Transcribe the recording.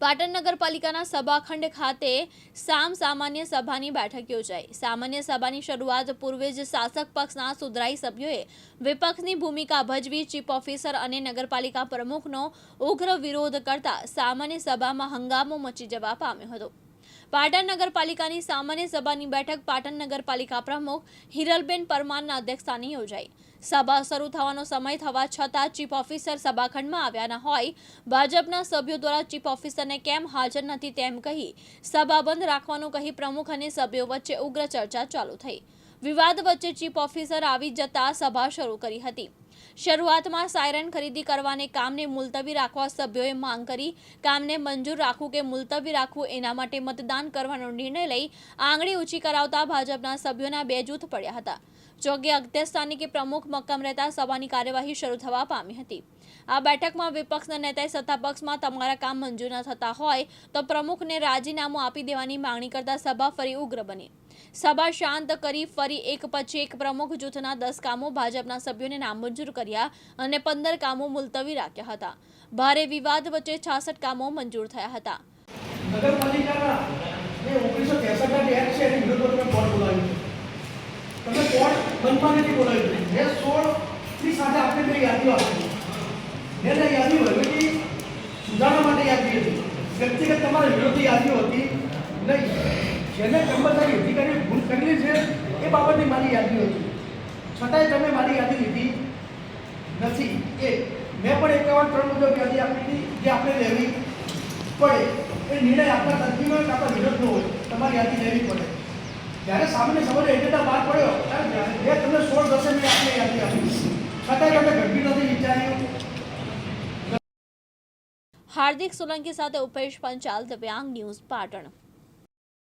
પાટણ નગરપાલિકાના સભાખંડ ખાતે સામ સામાન્ય સભાની બેઠક યોજાઈ. સામાન્ય સભાની શરૂઆત પૂર્વે જ શાસક પક્ષના સુધરાઈ સભ્યોએ વિપક્ષની ભૂમિકા ભજવી ચીફ ઓફિસર અને નગરપાલિકા પ્રમુખનો ઉગ્ર વિરોધ કરતા સામાન્ય સભામાં હંગામો મચી જવા પામ્યો હતો. પાટણ નગરપાલિકાની સામાન્ય સભાની બેઠક પાટણ નગરપાલિકા પ્રમુખ હિરલબેન પરમારના અધ્યક્ષસ્થાને યોજાઈ. સભા શરૂ થવાનો સમય થવા છતાં ચીફ ઓફિસર સભાખંડમાં આવ્યા ન હોય. ભાજપના સભ્યો દ્વારા ચીફ ઓફિસરને કેમ હાજર નથી તેમ કહી સભા બંધ રાખવાનું કહી પ્રમુખ અને સભ્યો વચ્ચે ઉગ્ર ચર્ચા ચાલુ થઈ. વિવાદ વચ્ચે ચીફ ઓફિસર આવી જતા સભા શરૂ કરી હતી. શરૂઆતમાં સાયરન ખરીદી કરવાને કામને મુલતવી રાખવા સભ્યોએ માંગ કરી. કામને મંજૂર રાખવું કે મુલતવી રાખવું એના માટે મતદાન કરવાનો નિર્ણય લઈ આંગળી ઊંચી કરાવતા ભાજપના સભ્યોના બે જૂથ પડ્યા હતા. જોકે અધ્યક્ષસ્થાને કે પ્રમુખ મક્કમ રહેતા સભાની કાર્યવાહી શરૂ થવા પામી હતી. આ બેઠકમાં વિપક્ષના નેતાએ સત્તાપક્ષમાં તમારા કામ મંજૂર ન થતા હોય તો પ્રમુખને રાજીનામું આપી દેવાની માંગણી કરતા સભા ફરી ઉગ્ર બની. સભા શાંત કરી ફરી એક પછી એક પ્રમુખ જૂથના દસ કામો ભાજપના સભ્યોને નામંજૂર કર્યા અને પંદર કામો મુલતવી રાખ્યા હતા. ભારે વિવાદ વચ્ચે છાસઠ કામો મંજૂર થયા હતા. વ્યક્તિગત તમારા વિરોધી યાદીઓ હતી. જેને કર્મચારી અધિકારીએ ભૂલ કરેલી છે, એ બાબતે મારી યાદી હતી છતાંય તમે મારી યાદી લીધી નથી. એ મેં પણ એકાવન ત્રણ મુજબ યાદી આપી હતી, જે આપણે લેવી પડે. એ નિર્ણય આપણા તરફીનો આપણા વિરોધનો હોય. તમારી યાદી લેવી પડે. જ્યારે સામાન્ય સવારે એજન્ડા બહાર પડ્યો, ત્યારે તમને સોળ દસે મેં આપણે યાદી આપી છતાંય તમે ગંભીર નથી વિચાર્યું. હાર્દિક સોલંકી સાથે ઉપેશ પંચાલ, દિવ્યાંગ ન્યૂઝ પાટણ.